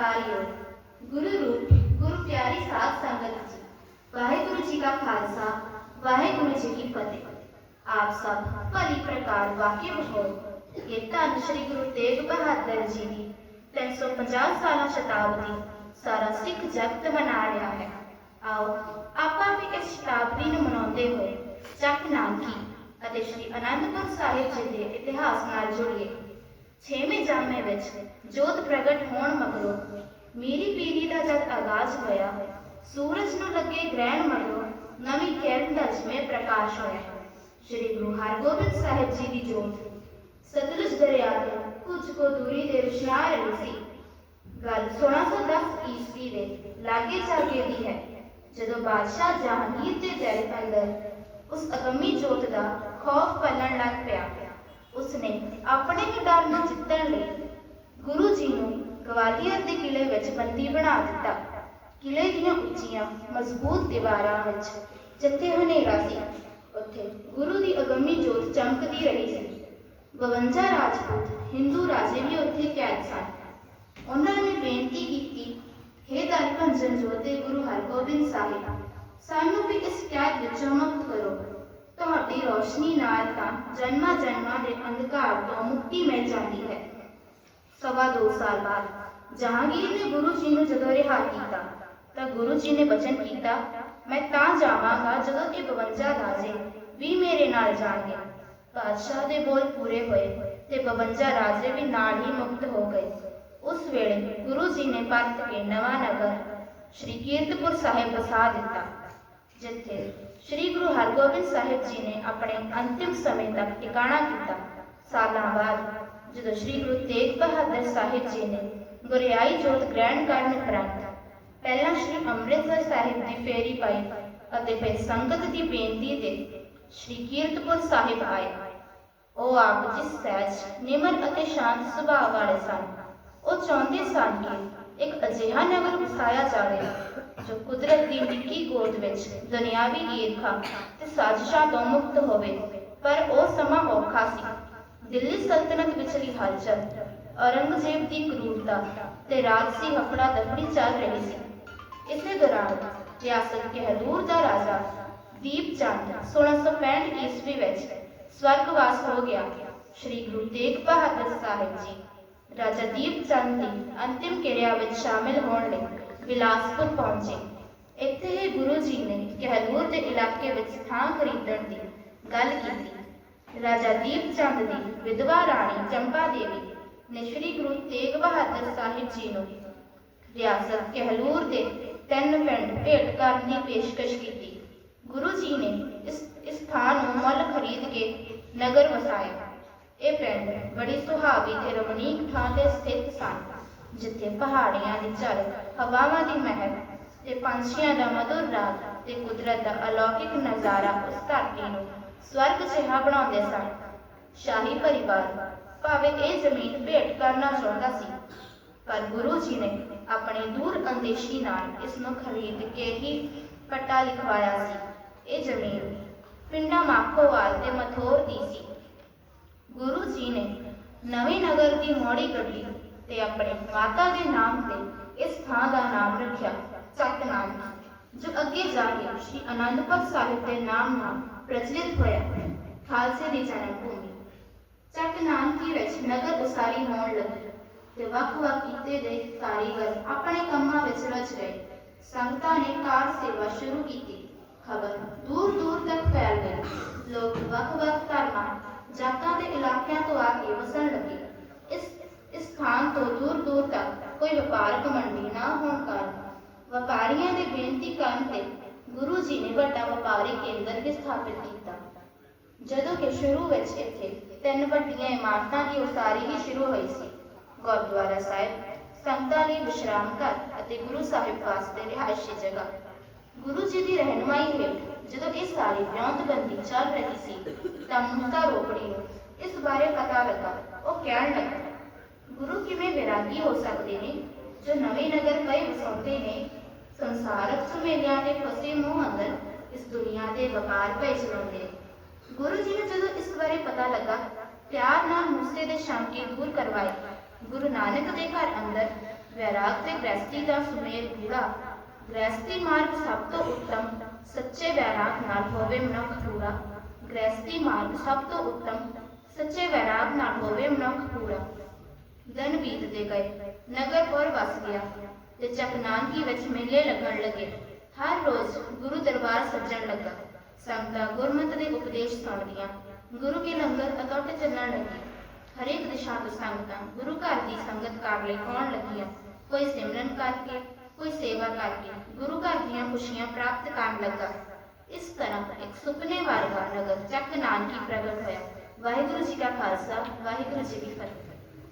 ਸਤਿਕਾਰਯੋਗ ਗੁਰੂ ਰੂਪ ਗੁਰੂ ਪਿਆਰੀ ਸਾਧ ਸੰਗਤ ਜੀ ਵਾਹਿਗੁਰੂ ਜੀ ਕਾ ਖਾਲਸਾ ਵਾਹਿਗੁਰੂ ਜੀ ਕੀ ਫਤਿਹ ਆਪ ਸਭ ਭਲੀ ਪ੍ਰਕਾਰ ਵਾਕਿਫ ਹੋ ਇਹ ਧੰਨ ਸ਼੍ਰੀ ਗੁਰੂ ਤੇਗ ਬਹਾਦਰ ਜੀ ਦੀ 350 ਸਾਲਾ ਸ਼ਤਾਬਦੀ ਸਾਰਾ ਸਿੱਖ ਜਗਤ ਮਨਾ ਰਿਹਾ ਹੈ ਆਓ ਆਪਾਂ ਵੀ ਇਸ ਸ਼ਤਾਬਦੀ ਨੂੰ ਮਨਾਉਂਦੇ ਹੋਏ ਚੱਕ ਨਾਨਕੀ ਅਤੇ ਸ਼੍ਰੀ ਅਨੰਦਪੁਰ ਸਾਹਿਬ ਜੀ ਦੇ ਇਤਿਹਾਸ ਨਾਲ ਜੁੜੀਏ ਛੇਵੇਂ ਜਾਮੇ ਵਿੱਚ ਜੋਤ ਪ੍ਰਗਟ ਹੋਣ ਮਗਰੋਂ ਮੇਰੀ ਪੀਰੀ ਦਾ ਜਦ ਆਗਾਜ਼ ਹੋਇਆ, ਸੂਰਜ ਨੂੰ ਲੱਗੇ ਗ੍ਰਹਿਣ ਮਗਰੋਂ ਨਵੀਂ ਕਿਰਨ ਦਾ ਜਿਵੇਂ ਪ੍ਰਕਾਸ਼ ਹੋਇਆ। ਸ਼੍ਰੀ ਗੁਰੂ ਹਰਗੋਬਿੰਦ ਸਾਹਿਬ ਜੀ ਦੀ ਜੋਤ, ਸਤਲੁਜ ਦਰਿਆ ਦੇ ਕੁਝ ਕੁ ਦੂਰੀ ਤੇ ਰੁਸ਼ਨਾ ਰਹੀ ਸੀ। ਗੱਲ 1610 ਈਸਵੀ ਦੇ ਲਾਗੇ ਚਾਗੇ ਦੀ ਹੈ। ਜਦੋਂ ਬਾਦਸ਼ਾਹ ਜਹਾਂਗੀਰ ਦੇ ਦਿਲ ਅੰਦਰ ਉਸ ਅਗੰਮੀ ਜੋਤ ਦਾ ਖੌਫ ਪਲਣ ਲੱਗ ਪਿਆ, ਉਸਨੇ ਆਪਣੇ ਹੀ ਡਰ ਨੂੰ ਜਿੱਤਣ ਲਈ ਗੁਰੂ ਜੀ ਨੂੰ ਗਵਾਲੀਅਰ ਦੇ ਕਿਲੇ ਵਿੱਚ ਬੰਦੀ ਬਣਾ ਦਿੱਤਾ। ਕਿਲੇ ਦੀਆਂ ਉੱਚੀਆਂ, ਮਜ਼ਬੂਤ ਦੀਵਾਰਾਂ ਵਿੱਚ ਜਿੱਥੇ ਹਨੇਰਾ ਸੀ, ਉੱਥੇ ਗੁਰੂ ਦੀ ਅਗੰਮੀ ਜੋਤ ਚਮਕਦੀ ਰਹੀ ਸੀ। 52 ਰਾਜਪੂਤ, ਹਿੰਦੂ ਰਾਜੇ ਵੀ ਉੱਥੇ ਕੈਦ ਸਨ। ਉਹਨਾਂ ਨੇ ਬੇਨਤੀ ਕੀਤੀ, ਹੇ ਦਰ ਭੰਜਨ ਜੋਤੇ ਗੁਰੂ ਹਰਗੋਬਿੰਦ ਸਾਹਿਬ, ਸਾਨੂੰ ਵੀ ਇਸ ਕੈਦ ਵਿੱਚੋਂ ਮੁਕਤ ਕਰੋ। ਤੁਹਾਡੀ ਰੋਸ਼ਨੀ ਨਾਲ ਤਾਂ ਜਨਮਾਂ ਜਨਮਾਂ ਦੇ ਅੰਧਕਾਰ ਤੋਂ ਮੁਕਤੀ ਮਿਲ ਜਾਂਦੀ ਹੈ। ਸਵਾ ਦੋ ਸਾਲ ਬਾਅਦ ਜਹਾਂਗੀਰ ਨੇ ਗੁਰੂ ਜੀ ਨੂੰ ਜਦੋਂ ਰਿਹਾ ਕੀਤਾ, ਤਾਂ ਗੁਰੂ ਜੀ ਨੇ ਬਚਨ ਕੀਤਾ, ਮੈਂ ਤਾਂ ਜਾਵਾਂਗਾ ਜਦੋਂ ਇਹ 52 ਰਾਜੇ ਵੀ ਮੇਰੇ ਨਾਲ ਜਾਣਗੇ। ਬਾਦਸ਼ਾਹ ਦੇ ਬੋਲ ਪੂਰੇ ਹੋਏ ਤੇ 52 ਰਾਜੇ ਵੀ ਨਾਲ ਹੀ ਮੁਕਤ ਹੋ ਗਏ। ਉਸ ਵੇਲੇ ਗੁਰੂ ਜੀ ਨੇ ਪਰਤ ਕੇ ਨਵਾਂ ਨਗਰ ਸ਼੍ਰੀ ਕੀਰਤਪੁਰ ਸਾਹਿਬ ਵਸਾ ਦਿੱਤਾ, ਜਿੱਥੇ ਸ਼੍ਰੀ ਗੁਰੂ ਹਰਗੋਬਿੰਦ ਸਾਹਿਬ ਜੀ ਨੇ ਆਪਣੇ ਅੰਤਿਮ ਸਮੇਂ ਤੱਕ ਟਿਕਾਣਾ ਕੀਤਾ। ਸਾਲਾਂ ਬਾਅਦ ਜਦੋਂ ਸ਼੍ਰੀ ਗੁਰੂ ਤੇਗ ਬਹਾਦਰ ਸਾਹਿਬ ਜੀ ਨੇ ਗੁਰਿਆਈ ਜੋਤ ਗ੍ਰਹਿਣ ਕਰਨ ਉਪਰੰਤ ਪਹਿਲਾਂ ਸ਼੍ਰੀ ਅੰਮ੍ਰਿਤਸਰ ਸਾਹਿਬ ਦੀ ਫੇਰੀ ਪਾਈ ਅਤੇ ਫਿਰ ਸੰਗਤ ਦੀ ਬੇਨਤੀ ਤੇ ਸ਼੍ਰੀ ਕੀਰਤਪੁਰ ਸਾਹਿਬ ਆਏ। ਉਹ ਆਪ ਜਿਸ ਸਹਿਜ, ਨਿਮਰ ਅਤੇ ਸ਼ਾਂਤ ਸੁਭਾਅ ਵਾਲੇ ਸਨ, ਉਹ ਚਾਹੁੰਦੇ ਸਨ ਕਿ ਇੱਕ ਅਜਿਹਾ ਨਗਰ ਵਸਾਇਆ ਜਾਵੇ ਜੋ ਕੁਦਰਤ ਦੀ ਨਿੱਕੀ ਗੋਦ ਵਿੱਚ ਦੁਨਿਆਵੀ ਈਰਖਾ ਤੇ ਸਾਜ਼ਿਸ਼ਾਂ ਤੋਂ ਮੁਕਤ ਹੋਵੇ, ਪਰ ਉਹ ਸਮਾਂ ਔਖਾ ਸੀ। ਦਿੱਲੀ ਸਲਤਨਤ ਵਿਚਲੀ ਹਲਚਲ ਔਰੰਗਜ਼ੇਬ ਦੀ ਕਰੂਰਤਾ ਤੇ ਰਾਜਸੀ ਹਫੜਾ ਦਫੜੀ ਚੱਲ ਰਹੀ ਸੀ ਇਸੇ ਦੌਰਾਨ ਰਿਆਸਤ ਕਹਿਲੂਰ ਦਾ ਰਾਜਾ ਦੀਪ ਚੰਦ 1665 ਈਸਵੀ ਵਿੱਚ ਸਵਰਗਵਾਸ ਹੋ ਗਿਆ ਸ਼੍ਰੀ ਗੁਰੂ ਤੇਗ ਬਹਾਦਰ ਸਾਹਿਬ ਜੀ ਰਾਜਾ ਦੀਪ ਚੰਦ ਦੀ ਅੰਤਿਮ ਕਿਰਿਆ ਵਿੱਚ ਸ਼ਾਮਿਲ ਹੋਣ ਲਈ ਬਿਲਾਸਪੁਰ ਪਹੁੰਚੇ ਇੱਥੇ ਹੀ ਗੁਰੂ ਜੀ ਨੇ ਕਹਿਲੂਰ ਦੇ ਇਲਾਕੇ ਵਿੱਚ ਥਾਂ ਖਰੀਦਣ ਦੀ ਗੱਲ ਕੀਤੀ ਰਾਜਾ ਦੀਪ ਚੰਦ ਦੀ ਵਿਧਵਾ ਰਾਣੀ ਚੰਪਾ ਦੇਵੀ ਨੇ ਸ੍ਰੀ ਗੁਰੂ ਤੇਗ ਬਹਾਦਰ ਸਾਹਿਬ ਜੀ ਨੂੰ ਰਿਆਸਤ ਕਹਿਲੂਰ ਦੇ ਤਿੰਨ ਪਿੰਡ ਭੇਟ ਕਰਨ ਦੀ ਪੇਸ਼ਕਸ਼ ਕੀਤੀ। ਗੁਰੂ ਜੀ ਨੇ ਇਸ ਇਸ ਥਾਂ ਨੂੰ ਮੁੱਲ ਖਰੀਦ ਕੇ ਨਗਰ ਵਸਾਇਆ। ਇਹ ਪਿੰਡ ਬੜੀ ਸੁਹਾਵੀ ਤੇ ਰਮਣੀਕ ਥਾਂ ਤੇ ਸਥਿਤ ਸਨ, ਜਿੱਥੇ ਪਹਾੜੀਆਂ ਦੀ ਝਲਕ ਹਵਾਵਾਂ ਦੀ ਮਹਿਕ ਤੇ ਪੰਛੀਆਂ ਦਾ ਮਧੁਰ ਰਾਗ ਤੇ ਕੁਦਰਤ ਦਾ ਅਲੌਕਿਕ ਨਜ਼ਾਰਾ ਉਸ ਧਰਤੀ ਨੂੰ ਸਵਰਗ ਜਿਹਾ ਬਣਾਉਂਦੇ ਸਨ। ਸ਼ਾਹੀ ਪਰਿਵਾਰ ਭਾਵੇਂ ਇਹ ਜ਼ਮੀਨ ਭੇਟ ਕਰਨਾ ਚਾਹੁੰਦਾ ਸੀ, ਪਰ ਗੁਰੂ ਜੀ ਨੇ ਆਪਣੀ ਦੂਰ ਅੰਦੇਸ਼ੀ ਨਾਲ ਇਸ ਨੂੰ ਖਰੀਦ ਕੇ ਹੀ ਪੱਟਾ ਲਿਖਵਾਇਆ ਸੀ। ਇਹ ਜ਼ਮੀਨ ਪਿੰਡਾਂ ਮਾਖੋਵਾਲ ਤੇ ਮਥੋਰ ਦੀ ਸੀ। ਗੁਰੂ ਜੀ ਨੇ ਨਵੇਂ ਨਗਰ ਦੀ ਮੋੜੀ ਕੱਢੀ ਤੇ ਆਪਣੇ ਮਾਤਾ ਦੇ ਨਾਮ ਤੇ ਇਸ ਥਾਂ ਦਾ ਨਾਮ ਰੱਖਿਆ। ਸਤਨਾਮ। ਜੋ ਅੱਗੇ ਜਾ ਕੇ ਸ਼੍ਰੀ ਅਨੰਦਪੁਰ ਸਾਹਿਬ ਦੇ ਨਾਮ ਨਾਲ ਪ੍ਰਚਲਿਤ ਹੋਇਆ। ਖਾਲਸੇ ਦੀ ਜਨਮ ਭੂਮੀ ਚੱਕ ਨਾਨਕੀ ਵਿੱਚ ਨਗਰ ਉਸਾਰੀ ਹੋਣ ਲੱਗੀ ਤੇ ਵੱਖ-ਵੱਖ ਕੀਤੇ ਦੇ ਕਾਰੀਗਰ ਆਪਣੇ ਕੰਮਾਂ ਵਿੱਚ ਰਚ ਗਏ। ਸੰਗਤਾਂ ਨੇ ਕਾਰ ਸੇਵਾ ਸ਼ੁਰੂ ਕੀਤੀ। ਖਬਰ ਦੂਰ-ਦੂਰ ਤੱਕ ਫੈਲ ਗਈ। ਲੋਕ ਵੱਖ-ਵੱਖ ਧਰਮਾਂ, ਜਾਤਾਂ ਦੇ ਇਲਾਕਿਆਂ ਤੋਂ ਆ ਕੇ ਵਸਣ ਲੱਗੇ। ਇਸ ਇਸ ਸਥਾਨ ਤੋਂ ਦੂਰ-ਦੂਰ ਤੱਕ ਕੋਈ ਵਪਾਰਕ ਮੰਡੀ ਨਾ ਹੋਣ ਕਾਰਨ ਵਪਾਰੀਆਂ ਦੇ ਬੇਨਤੀ ਕਰਨ ਤੇ ਗੁਰੂ ਜੀ ਨੇ ਵੱਡਾ ਵਪਾਰੀ ਕੇਂਦਰ ਵੀ ਸਥਾਪਿਤ ਕੀਤਾ। ਜਦੋਂ ਕਿ ਸ਼ੁਰੂ ਵਿੱਚ ਇੱਥੇ ਤਿੰਨ ਵੱਡੀਆਂ ਇਮਾਰਤਾਂ ਦੀ ਉਸਾਰੀ ਵੀ ਸ਼ੁਰੂ ਹੋਈ ਸੀ। ਗੁਰਦੁਆਰਾ ਸਾਹਿਬ, ਸੰਗਤਾਂ ਲਈ ਵਿਸ਼ਰਾਮ ਘਰ ਅਤੇ ਗੁਰੂ ਸਾਹਿਬ ਵਾਸਤੇ ਰਿਹਾਇਸ਼ੀ ਜਗ੍ਹਾ। ਗੁਰੂ ਜੀ ਦੀ ਰਹਿਨੁਮਾਈ ਹੇਠ ਜਦੋਂ ਇਹ ਸਾਰੀ ਵਿਉਂਤਬੰਦੀ ਚੱਲ ਰਹੀ ਸੀ, ਤਾਂ ਮੁਕਤਾ ਰੋਪੜੀ ਨੂੰ ਇਸ ਬਾਰੇ ਪਤਾ ਲੱਗਾ। ਉਹ ਕਹਿਣ ਲੱਗਾ, ਗੁਰੂ ਕਿਵੇਂ ਵਿਰਾਗੀ ਹੋ ਸਕਦੇ ਨੇ? ਜੋ ਨਵੇਂ ਨਗਰ ਕਈ ਵਸਾਉਂਦੇ ਨੇ, ਸੰਸਾਰਕ ਸੁਮੇਲਿਆਂ ਦੇ ਫਸੇ ਮੂੰਹ ਦੁਨੀਆ ਦੇ ਵਪਾਰ ਭੇ ਚਲਾਉਂਦੇ ਗੁਰੂ ਜੀ ਨੂੰ ਜਦੋਂ ਇਸ ਬਾਰੇ ਪਤਾ ਲੱਗਾ ਪਿਆਰ ਨਾਲ ਮੂਸੇ ਦੇ ਸ਼ੰਕੇ ਦੂਰ ਕਰਵਾਏ ਗੁਰੂ ਨਾਨਕ ਦੇ ਘਰ ਅੰਦਰ ਵੈਰਾਗ ਤੇ ਗ੍ਰਸਤੀ ਦਾ ਸੁਮੇਲ ਗੂੜਾ ਗ੍ਰਸਤੀ ਮਾਰਗ ਸਭ ਤੋਂ ਉੱਤਮ ਸੱਚੇ ਵੈਰਾਗ ਨਾਲ ਹੋਵੇ ਮਨੁੱਖ ਪੂਰਾ ਗ੍ਰਸਤੀ ਮਾਰਗ ਸਭ ਤੋਂ ਉੱਤਮ ਸੱਚੇ ਵੈਰਾਗ ਨਾਲ ਹੋਵੇ ਮਨੁੱਖ ਪੂਰਾ ਦਿਨ ਬੀਤਦੇ ਗਏ ਨਗਰਪੁਰ ਵਸ ਗਿਆ ਤੇ ਚੱਕ ਨਾਨਕੀ ਵਿੱਚ ਮੇਲੇ ਲੱਗਣ ਲੱਗੇ ਹਰ ਰੋਜ਼ ਗੁਰੂ ਦਰਬਾਰ ਸੱਜਣ ਲੱਗਾ ਸੰਗਤਾਂ ਗੁਰਮਤਿ ਦੇ ਉਪਦੇਸ਼ ਸੁਣਦੀਆਂ ਗੁਰੂ ਕੀ ਲੰਗਰ ਅਟੁੱਟ ਚੱਲਣ ਲੱਗੀ। ਹਰੇਕ ਦਿਸ਼ਾ ਤੋਂ ਸੰਗਤਾਂ ਗੁਰੂ ਘਰ ਦੀ ਸੰਗਤ ਕਰ ਲਈ ਆਉਣ ਲੱਗੀਆਂ। ਕੋਈ ਸਿਮਰਨ ਕਰਕੇ, ਕੋਈ ਸੇਵਾ ਕਰਕੇ ਗੁਰੂ ਘਰ ਦੀਆਂ ਖੁਸ਼ੀਆਂ ਪ੍ਰਾਪਤ ਕਰਨ ਲੱਗਾ। ਇਸ ਤਰ੍ਹਾਂ ਇੱਕ ਸੁਪਨੇ ਵਰਗਾ ਨਗਰ ਚੱਕ ਨਾਨਕੀ ਪ੍ਰਗਟ ਹੋਇਆ। ਵਾਹਿਗੁਰੂ ਜੀ ਕਾ ਖਾਲਸਾ, ਵਾਹਿਗੁਰੂ ਜੀ ਕੀ ਫਤਿਹ।